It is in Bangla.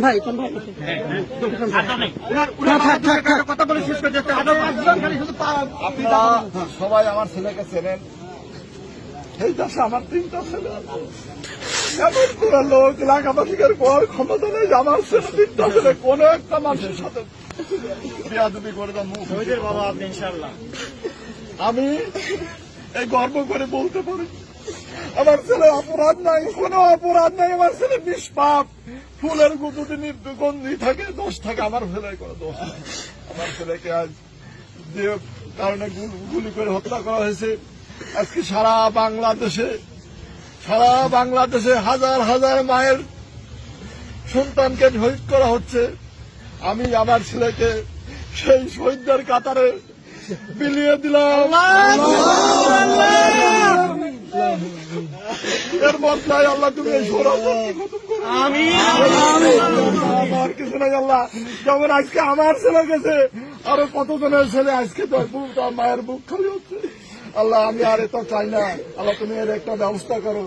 ভাই কোন ভাই। না, থাক, থাক, থাক। কথা বলে শেষ করে দিতে হবে। খালি শুধু পা- আপনারা সবাই আমার ছেলেকে চেনেন। এই দেশে আমার তিনটা ছেলে। এমন কোন লোক লাগাবাসিকের পর ক্ষমতা নেই আমার ছেলে তিনটা ছেলে। কোন একটা মানুষের সাথে বিয়াদবি করে যে বাবা আপনি ইনশাল্লাহ আমি এই গর্ব করে বলতে পারি। আমার ছেলে অপরাধ নাই কোনো অপরাধ নাই আমার ছেলে নিষ্পাপ। ফুলের গুদুতে গন্ধি থাকে দোষ থাকে, আমার ছেলের কোনো দোষ আমার ছেলেকে আজ যে কারণে গুলি করে হত্যা করা হয়েছে। আজকে সারা বাংলাদেশে সারা বাংলাদেশে হাজার হাজার মায়ের সন্তানকে শহীদ করা হচ্ছে। আমি আমার ছেলেকে সেই শহীদদের কাতারে বিলিয়ে দিলাম। এর বদলায় আল্লাহ তুমি এই সৌরভকে খতম করো। আমি আমার কিছু নাই আল্লাহ। যেমন আজকে আমার ছেলে গেছে আরও কতজনের ছেলে আজকে তো বুক তার মায়ের বুক খালি হচ্ছে। আল্লাহ আমি আর এটা চাই না। আল্লাহ তুমি এর একটা ব্যবস্থা করো।